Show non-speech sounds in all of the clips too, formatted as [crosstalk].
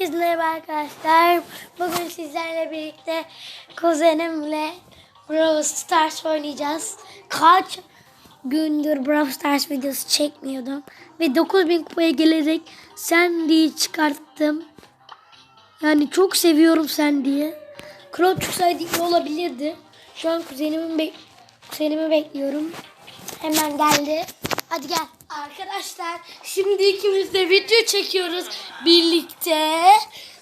Herkese merhaba arkadaşlar. Bugün sizlerle birlikte kuzenimle Brawl Stars oynayacağız. Kaç gündür Brawl Stars videosu çekmiyordum. Ve 9000 kupaya gelerek Sandy'yi çıkarttım. Yani çok seviyorum Sandy'yi. Crow çıksaydı iyi olabilirdi. Şu an kuzenimin be kuzenimi bekliyorum. Hemen geldi. Hadi gel. Arkadaşlar şimdi ikimiz de video çekiyoruz birlikte.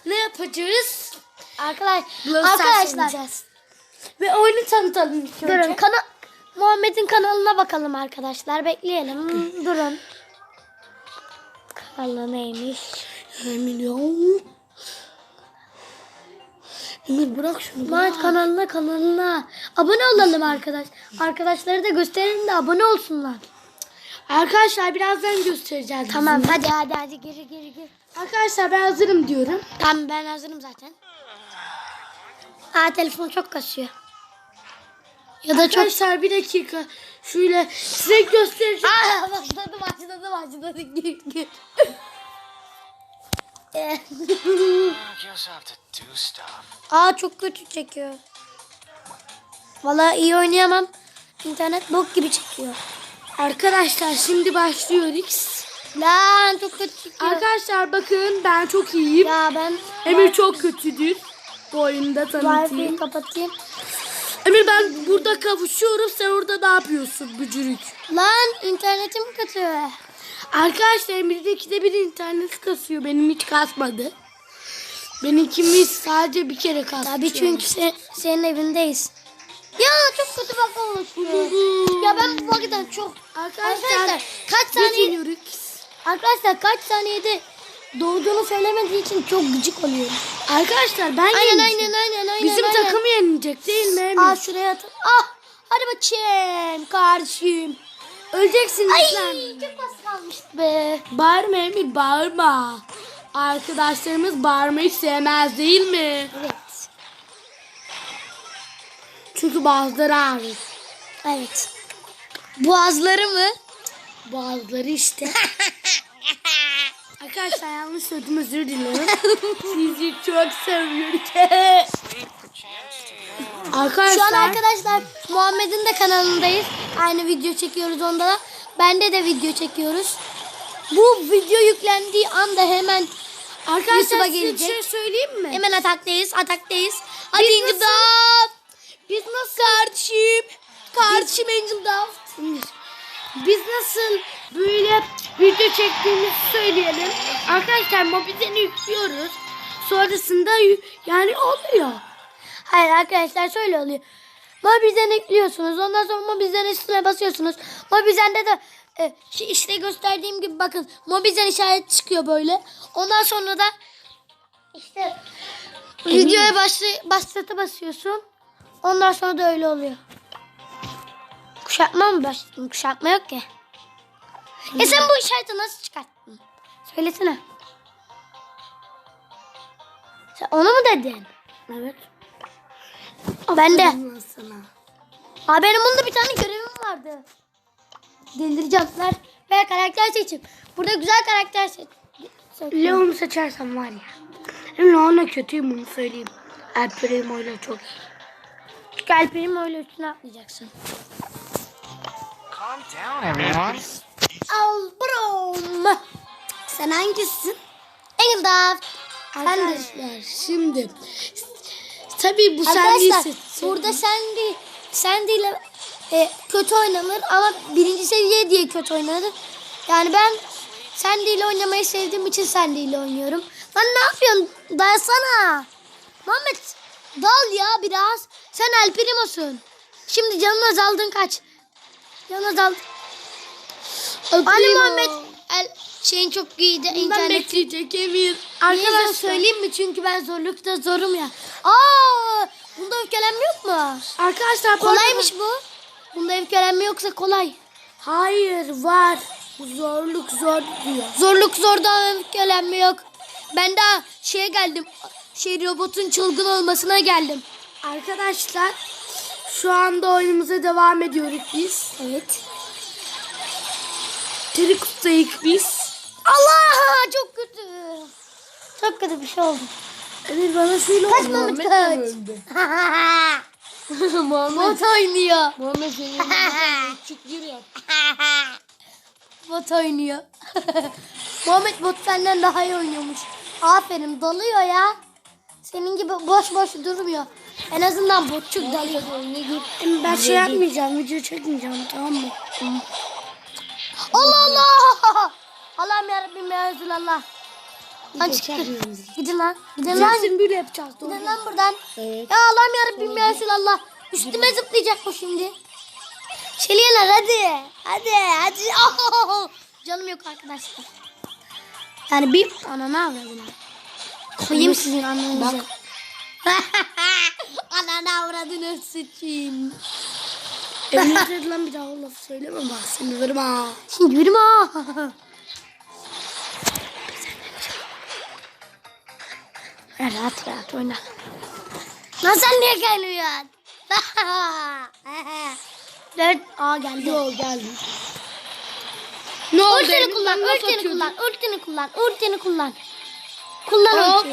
Ne yapacağız? Arkadaş, arkadaşlar. Ve oyunu tanıtalım ilk önce. Durun kana Muhammed'in kanalına bakalım arkadaşlar. Bekleyelim. [laughs] Durun. Kanalı neymiş? Milyon. Emir bırak şunu. Muhammed kanalına kanalına. Abone olalım arkadaş. Arkadaşları da gösterelim de abone olsunlar. Arkadaşlar birazdan göstereceğiz. Tamam hadi hadi hadi geri geri geri. Arkadaşlar ben hazırım diyorum. Tamam ben hazırım zaten. Aa telefon çok kasıyor. Ya da çok Arkadaşlar bir dakika. Şöyle size göstereceğim. Aa başladı başladı başladı gir gir. [laughs] Aa çok kötü çekiyor. Vallahi iyi oynayamam. İnternet bok gibi çekiyor. Arkadaşlar şimdi başlıyoruz. Lan çok kötü. Arkadaşlar bakın ben çok iyiyim. ya ben Emir çok kötüdür. Bu oyunda tanıtayım. Kapatayım. Emir ben burada kavuşuyorum. Sen orada ne yapıyorsun bücürük? Lan internetim kötü. Arkadaşlar Emir'de ikide bir internet kasıyor. Benim hiç kasmadı. Benimkimiz sadece bir kere kastı. Tabii çünkü se- senin evindeyiz. Ya çok kötü bak oluşuyor. ya ben bu vakitten çok Arkadaşlar, Arkadaşlar kaç saniye. Arkadaşlar kaç saniyede doğduğunu söylemediği için çok gıcık oluyorum. Arkadaşlar ben Aynen aynen aynen aynen. Bizim aynen. takım yenilecek değil mi Emir? Aa şuraya at. Ah hadi bakayım kardeşim. Öleceksiniz Ay lan. çok az kalmıştı be. Bağırma Emir bağırma. Arkadaşlarımız bağırmayı sevmez değil mi? Evet. Çünkü bazıları ağrır. Evet. Boğazları mı? Bazıları işte. [laughs] Arkadaşlar yanlış söyledim özür dilerim. [laughs] Sizi çok seviyorum. [laughs] Arkadaşlar. Şu an arkadaşlar Muhammed'in de kanalındayız. Aynı video çekiyoruz onda da. Bende de video çekiyoruz. Bu video yüklendiği anda hemen Arkadaşlar YouTube'a size bir gelecek. şey söyleyeyim mi? hemen ataktayız, ataktayız. Hadi Dove. Biz nasıl kardeşim? Kardeşim Angel Dove. Biz nasıl böyle video çektiğimizi söyleyelim. Arkadaşlar Mobizen'i yüklüyoruz. Sonrasında yani oluyor. Hayır arkadaşlar şöyle oluyor. Mobizen ekliyorsunuz. Ondan sonra Mobizen üstüne basıyorsunuz. Mobizen'de de e, şu işte gösterdiğim gibi bakın Mobizen işareti çıkıyor böyle. Ondan sonra da işte videoya başla, başlata basıyorsun. Ondan sonra da öyle oluyor. Kuşatma mı başladın? Kuşatma yok ki. E sen bu işareti nasıl çıkarttın? Söylesene. Sen onu mu dedin? Evet. Ben de. Aa benim bunda bir tane görevim vardı. Delireceğim. Ver, ver karakter seçim. Burada güzel karakter seç. Leon'u seçersem var ya. Leon'a kötüyüm bunu söyleyeyim. Primo ile çok iyi. Çünkü Alper'in öyle üstüne atlayacaksın. Calm down, everyone. Al brom. Sen hangisisin? Engildaft. Sen de. Arkadaşlar şimdi tabii bu Arkadaşlar sen burada Sandy, Sandy ile e, kötü oynanır ama birinci seviye diye kötü oynanır. Yani ben Sandy ile oynamayı sevdiğim için Sandy ile oynuyorum. Lan ne yapıyorsun? Dayansana. Muhammed dal ya biraz. Sen El Primo'sun. Şimdi canın azaldın kaç. Canın azaldı. Ali Muhammed el, şeyin çok iyiydi. Ben internet. bekleyecek Emir. Arkadaşlar söyleyeyim mi? Çünkü ben zorlukta zorum ya. Aa, bunda öfkelenme yok mu? Arkadaşlar Kolaymış bu. Bunda öfkelenme yoksa kolay. Hayır var. Zorluk zor diyor. Zorluk zorda öfkelenme yok. Ben daha şeye geldim. Şey robotun çılgın olmasına geldim. Arkadaşlar şu anda oyunumuza devam ediyoruz biz. Evet. Trikustayık biz. Allah çok kötü. Çok kötü bir şey oldu. Emir bana şöyle Kaç oldu. Kaç. öldü? [laughs] Muhammed. Bot oynuyor. Muhammed senin [laughs] küçük giriyor. Bot oynuyor. [laughs] Muhammed bot senden daha iyi oynuyormuş. Aferin dalıyor ya. Senin gibi boş boş durmuyor. En azından botçuk dalıyor. Emir ben şey yapmayacağım. Video çekmeyeceğim tamam mı? Allah Allah. [laughs] Allah'ım yarabbim ya Resulallah. Lan çıktı. Gidin lan. Gidin lan. Jackson böyle yapacağız. Doğru. Gidin lan buradan. Evet. Ya Allah'ım yarabbim ya Resulallah. Üstüme zıplayacak bu şimdi. Çeliyeler hadi. Hadi hadi. Oh! [laughs] Canım yok arkadaşlar. Yani bir ana ne yapıyordun? Koyayım sizin ananızı. Ananı avradını sıçayım. Emir [laughs] dedi lan bir daha o lafı söyleme bak sinirlerim ha. Şimdi yürüme ha. Rahat rahat oyna. Lan sen niye gelmiyorsun? [laughs] Dört A geldi. Yo geldim. Ne oldu? Ultini kullan, ultini kullan, ultini kullan, ultini kullan. Kullan.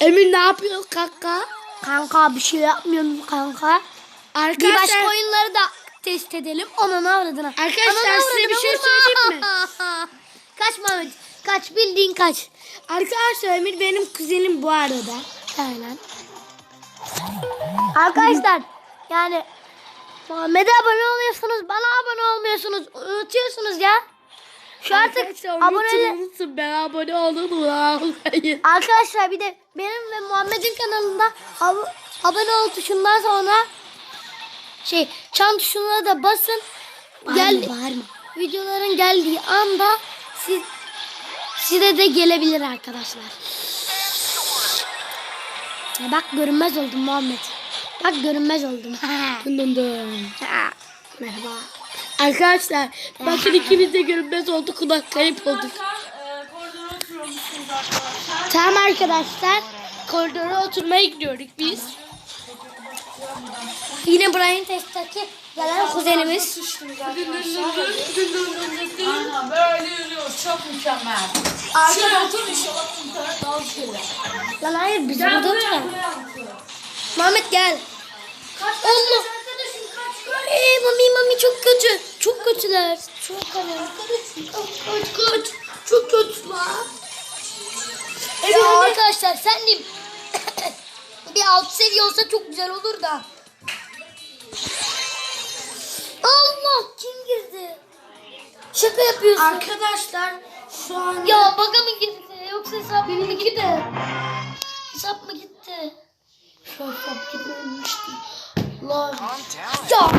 Emir ne yapıyor kanka? Kanka bir şey yapmıyorum kanka. Bir Arkadaşlar başka oyunları da test edelim. Ananı avradına. Arkadaşlar, Ananı size bir şey söyleyeyim mi? [laughs] kaç Mehmet. Kaç bildiğin kaç. Arkadaşlar Emir benim kuzenim bu arada. Aynen. Arkadaşlar yani Muhammed'e abone oluyorsunuz. Bana abone olmuyorsunuz. Unutuyorsunuz ya. Şu artık Arkadaşlar abone unutun ben abone olun. Hayır. Arkadaşlar bir de benim ve Muhammed'in kanalında ab- abone ol tuşundan sonra şey çan tuşuna da basın. Geldi. bağırma. Videoların geldiği anda siz size de gelebilir arkadaşlar. Ya bak görünmez oldum Muhammed. Bak görünmez oldum. Dın dın dın. Merhaba. Arkadaşlar bakın ikimiz de görünmez oldu kulak kayıp olduk. tamam arkadaşlar. Koridora oturmaya gidiyoruz biz. Yine Brian Test'teki gelen kuzenimiz. Aha, böyle yürüyoruz. Çok mükemmel. Şuraya otur inşallah şeyler. Lan hayır biz burada oturalım. Muhammed gel. Kaç Allah. Ee, mami mami çok kötü. Çok kötüler. Çok kötü. Kaç kaç. Çok kötü lan. Ya arkadaşlar sen de [coughs] bir alt seviye olsa çok güzel olur da. Allah kim girdi? Şaka yapıyorsun. Arkadaşlar şu an ya baka mı gitti yoksa hesap mı gitti? Hesap mı gitti? şu hesap gitmemişti. Lan. Ya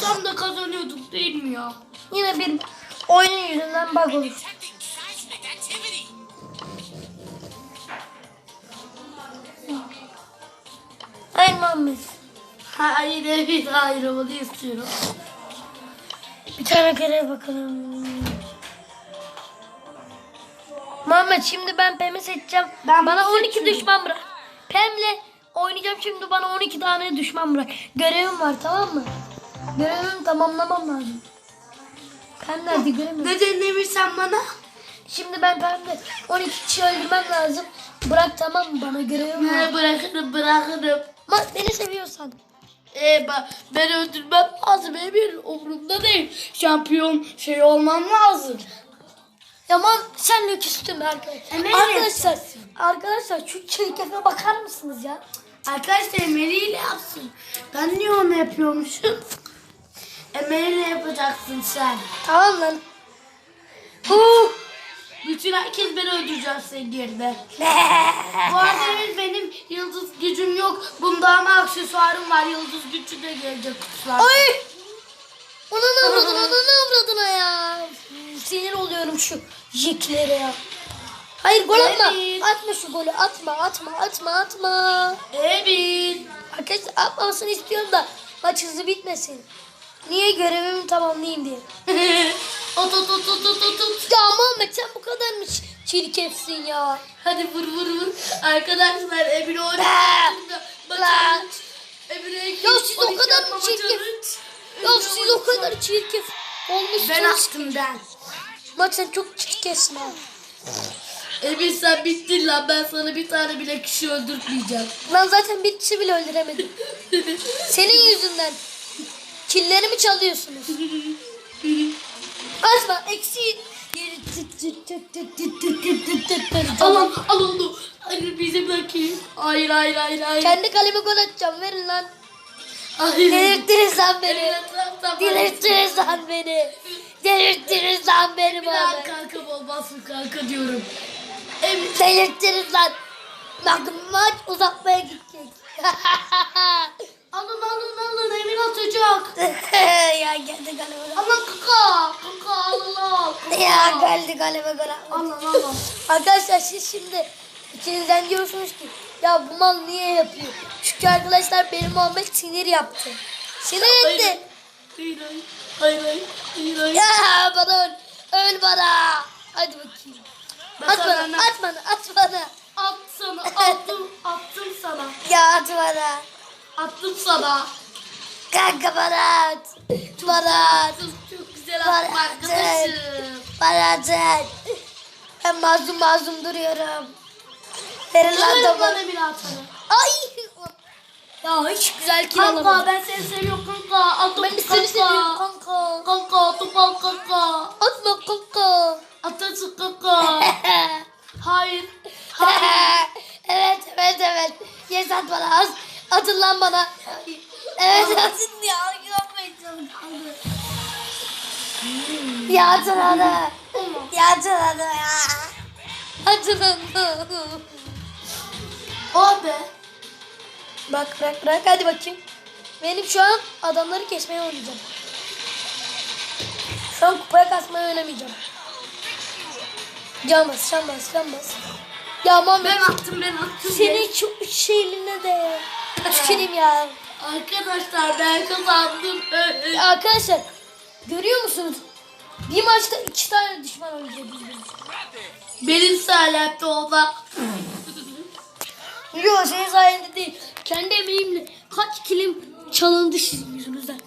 Tam da kazanıyorduk değil mi ya? yine bir oyun yüzünden bug olur. Ay Muhammed. Hayır evet hayır onu istiyorum. Bir tane görev bakalım. Muhammed şimdi ben Pem'i seçeceğim. Ben bana bunu 12 seçiyorum. düşman bırak. Pem'le oynayacağım şimdi bana 12 tane düşman bırak. Görevim var tamam mı? Görevimi tamamlamam lazım. Pem nerede göremiyorum. Neden Emir sen bana? Şimdi ben Pem'le 12 kişi öldürmem lazım. Bırak tamam mı bana görevim var. He bırakırım bırakırım. Bak beni seviyorsan. E ben, ben öldürmem lazım Emir. Umurumda değil. Şampiyon şey olmam lazım. Yaman senle küstüm arkadaşlar. Emel Arkadaşlar, arkadaşlar şu çirkefe bakar mısınız ya? Arkadaşlar Emir ile yapsın. Ben niye onu yapıyormuşum? Emir ile yapacaksın sen. Tamam lan. Huu. Bütün herkes beni öldürecek senin yerine. Bu arada benim yıldız gücüm yok. Bunda ama aksesuarım var. Yıldız gücü de gelecek kuşlar. Ay! Ona ne avradın, ona ne avradın ya? Sinir oluyorum şu jiklere ya. Hayır gol atma. Evet. Atma şu golü. Atma, atma, atma, atma. Emir. Arkadaşlar atmamasını istiyorum da maç hızlı bitmesin. Niye görevimi tamamlayayım diye. ot ot ot ot ot ot ot. Ya Muhammed sen bu kadar mı çirkefsin ya? Hadi vur vur vur. Arkadaşlar Emir Lan. oynayacak. Lan. Emir'e Ya siz o kadar mı çirkef? Ya siz o kadar çirkef olmuş. Ben attım ben. Bak sen çok çirkinsin ha. Emin sen bittin lan ben sana bir tane bile kişi öldürtmeyeceğim. Ben zaten bir kişi bile öldüremedim. [laughs] Senin yüzünden. Killerimi çalıyorsunuz. Açma eksi. Al al onu. Hayır bizi bırakayım. Hayır hayır hayır hayır. Kendi kaleme gol atacağım verin lan. Hayır. Delirttiniz lan beni. Evet. Delirttiniz lan beni. Delirttiniz lan beni Bir daha bana. kankam olmaz mı kanka diyorum. Emin. Delirttiniz lan. Bak maç uzatmaya gidecek. [laughs] Alın alın alın Emin atacak. [laughs] ya geldi kaleme. Alın kaka. Kaka alın al. Kaka. Ya geldi kaleme gol atmadı. Alın alın. Arkadaşlar siz şimdi içinizden diyorsunuz ki ya bu mal niye yapıyor? Çünkü arkadaşlar benim Muhammed sinir yaptı. Sinir etti. Hayır hayır. Hayır hayır. Hayır hayır. Ya bana öl. Öl bana. Hadi bakayım. Ben At sana bana, ne- at bana, at bana. At sana [laughs] attım attım sana. Ya at bana. Attım sana. Kanka bana at. Bana at. Çok güzel attım arkadaşım. Bana at. Ben mazlum mazlum duruyorum. Verin lan topu. bana bir atanı. Ay. Ya hiç güzel kill Kanka alamadım. ben seni seviyorum kanka. Attım Ben de seni seviyorum kanka. Kanka top al kanka. Atma kanka. Atasın kanka. [laughs] Hayır. Hayır. [laughs] evet evet evet. Yes at bana az. Atın lan bana. Evet atın ya. Görmeyin kaldı. Ya atın onu. Ya atın onu ya. Atın onu. Oh be. Bak bırak bırak hadi bakayım. Benim şu an adamları kesmeye oynayacağım. Şu an kupaya kasmaya oynamayacağım. Can bas, can bas, can bas. Ya Muhammed Ben attım ben attım. senin çok şeyline de. Tüküreyim ya. Arkadaşlar ben kazandım. Arkadaşlar görüyor musunuz? Bir maçta iki tane düşman oynayacak. Benim sayemde oldu. Yok senin sayende değil. Kendi emeğimle kaç kilim çalındı sizin yüzünüzden.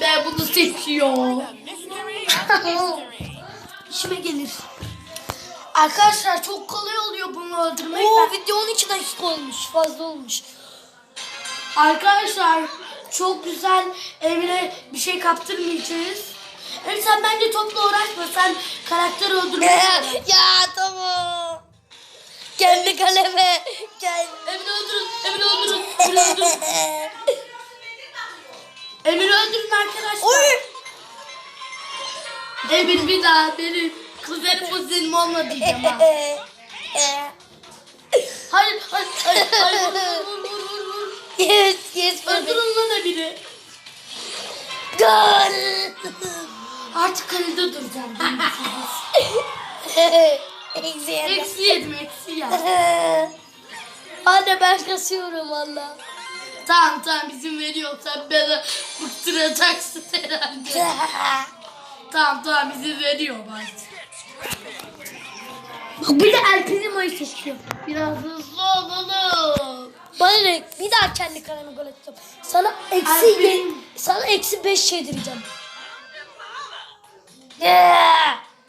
Ben bunu seçiyorum. [laughs] İşime gelir. Arkadaşlar çok kolay oluyor bunu öldürmek. Oo video 12 dakika olmuş. Fazla olmuş. Arkadaşlar çok güzel evine bir şey kaptırmayacağız. Hem sen bence topla uğraşma. Sen karakter öldürmeye [laughs] ya tamam. Kendi kaleme. Gel. Emin öldürün, Emin öldürün, Emin öldürün. [laughs] Emin öldürün arkadaşlar. Oy. Emin bir daha benim kuzenim kuzenim olma diyeceğim ha. [laughs] Hayır, hayır, hayır, hayır, vur, vur, vur, vur. Yes yes. Öldürün lan Emin'i. Gol. Artık kalede duracağım. [laughs] Eksi yedim. eksi yedim, eksi ya. [laughs] Anne ben kasıyorum valla. Tamam tamam izin veriyorum. Sen beni bıktıracaksın herhalde. [laughs] Tamam tamam izin veriyorum artık. Bir de El Primo'yu seçiyor. Biraz hızlı olalım. Bana ne? Bir daha kendi kaleme gol atacağım. Sana eksi ye- sana eksi beş yedireceğim.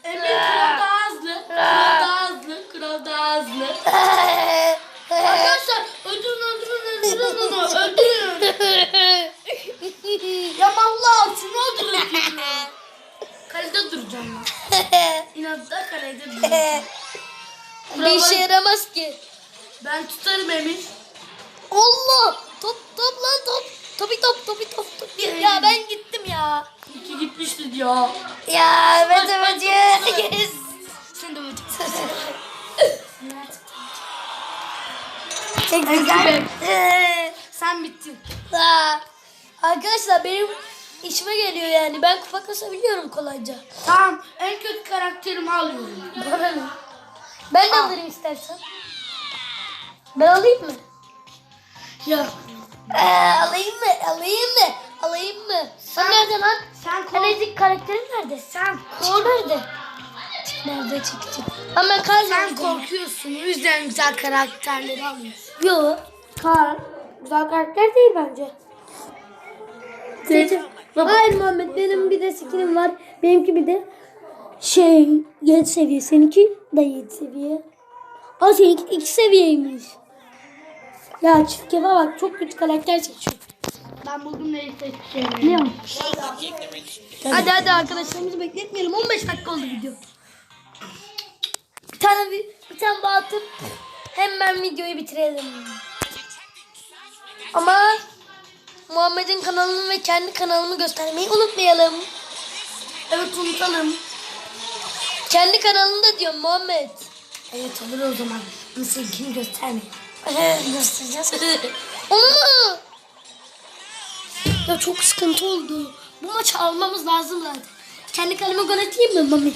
Emir kral daha hızlı. Kral daha hızlı. Kral daha hızlı. Arkadaşlar öldürün öldürün öldürün onu. Öldürün. Ya vallahi şunu öldürün. Kalede duracağım ben. [laughs] İnatla kalede duracağım. bir işe yaramaz ki. Ben tutarım Emir. Allah! Top top lan top. Topi top topi top top. Ya ben gittim ya. İki gitmişti ya. Ya Bak, evet bak, yes. [laughs] Sen de güzel. Ee, Sen bittin. Aa, Arkadaşlar benim işime geliyor yani. Ben kupa kasabiliyorum kolayca. Tamam en kötü karakterimi alıyorum. Bana ne? Ben de alırım istersen. Ben alayım mı? Ya Ee, alayım mı? Alayım mı? Alayım mı? Sen nerede lan? sen kork. Kaleci karakterin nerede? Sen Çık nerede? Çık nerede? Çık çık. Ama kar Sen korkuyorsun. O yüzden güzel karakterleri alıyorsun. Yok. Kar. Güzel karakter değil bence. Dedim. Hayır Muhammed benim bir de skinim var. Benimki bir de şey 7 seviye. Seninki de 7 seviye. Aa seninki 2 seviyeymiş. Ya çiftkefe bak çok kötü karakter seçiyor. Ben buldum neyi seçeceğimi. Ne Hadi hadi arkadaşlarımızı bekletmeyelim. 15 dakika oldu video. Bir tane bir, bir tane daha atıp hemen videoyu bitirelim. Ama Muhammed'in kanalını ve kendi kanalımı göstermeyi unutmayalım. Evet unutalım. Kendi kanalında diyorum Muhammed. Evet olur o zaman. Ama seninkini göstermeyin. Göstereceğiz. [laughs] Onu? Ya çok sıkıntı oldu. Bu maçı almamız lazım zaten. Kendi kaleme gol atayım mı Muhammed?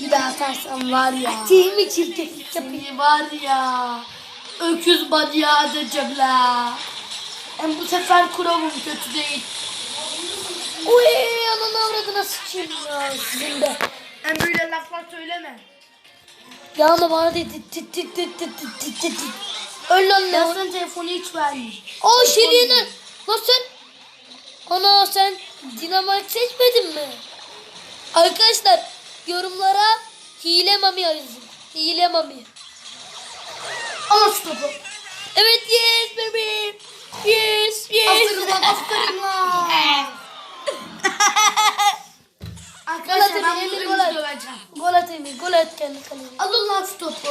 Bir daha atarsam var ya. Atayım mı çirkeflik yapayım? Var ya. Öküz manyağı edeceğim la. Hem bu sefer kuramım kötü değil. Uy ananı avradına sıçayım ya sizin de. Hem böyle laflar söyleme. Ya ama bana dedi tit tit tit tit tit tit tit. Öl lan ne? sana telefonu hiç vermeyeyim. Aa Şeriye'den. Lan sen. Ana sen dinamit seçmedin mi? Arkadaşlar yorumlara hile mami yazın. Hile mami. Ama şu topu. Evet yes baby. Yes yes. Aferin lan aferin lan. Arkadaşlar ben bunu döveceğim. Gol at Emir. Gol at kendi kalene. Alın lan şu topu.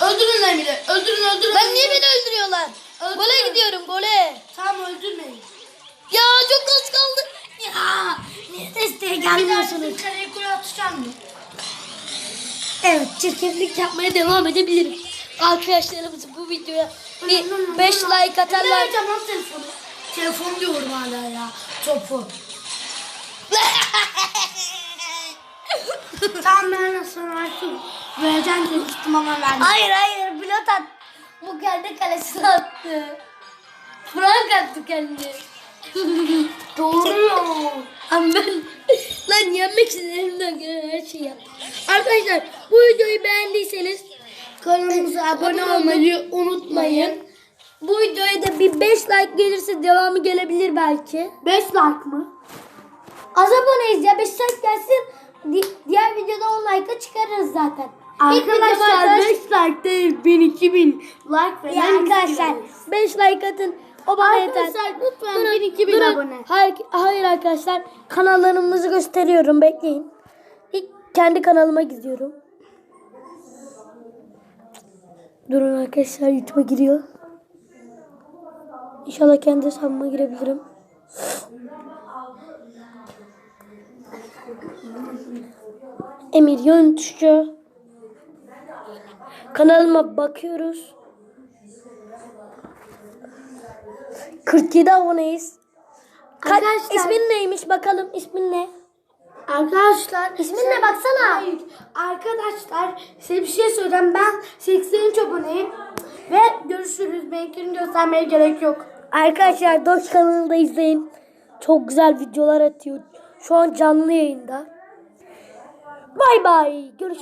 Öldürün Emir'i. Öldürün öldürün. Lan niye beni öldürüyorlar? Öldürün. Gole gidiyorum gole. Tamam öldürmeyin. Ya çok az kaldı. Ya niye desteğe Bir gelmiyorsunuz? bizim kaleye gol atacağım mı? Evet çirkeflik yapmaya devam edebilirim. Arkadaşlarımız bu videoya bir 5 like Ne atarlar. vereceğim lan telefonu? Telefon diyorum hala ya. Topu. [laughs] tamam ben sana artık vereceğim demiştim ama vermedim. hayır hayır blot at. Bu kendi kalesine attı. Frank attı kendi. [laughs] Doğru. Ama ben lan yenmek için elimden gelen her şeyi yaptım. Arkadaşlar bu videoyu beğendiyseniz Kanalımıza abone olmayı unutmayın. bu videoya da bir 5 like gelirse devamı gelebilir belki. 5 like mı? Az aboneyiz ya 5 like gelsin. Di- diğer videoda 10 like'a çıkarırız zaten. Arkadaşlar arkadaş- 5 like değil 1000 2000 like falan Ya arkadaşlar istiyoruz. 5 like atın. O bana yeter. Arkadaşlar lütfen Durun, 1000 2000 durun. abone. Hayır, hayır arkadaşlar kanallarımızı gösteriyorum bekleyin. İlk kendi kanalıma gidiyorum. Durun arkadaşlar YouTube'a giriyor. İnşallah kendi hesabıma girebilirim. Emir Yönetişçi. Kanalıma bakıyoruz. 47 aboneyiz. Ka- Arkadaşlar- ismin neymiş bakalım ismin ne? Arkadaşlar İsmin ne baksana. Arkadaşlar size bir şey söyleyeceğim. Ben 83 aboneyim. Ve görüşürüz. Benimkini göstermeye gerek yok. Arkadaşlar Doç kanalında izleyin. Çok güzel videolar atıyor. Şu an canlı yayında. Bay bay. Görüşürüz.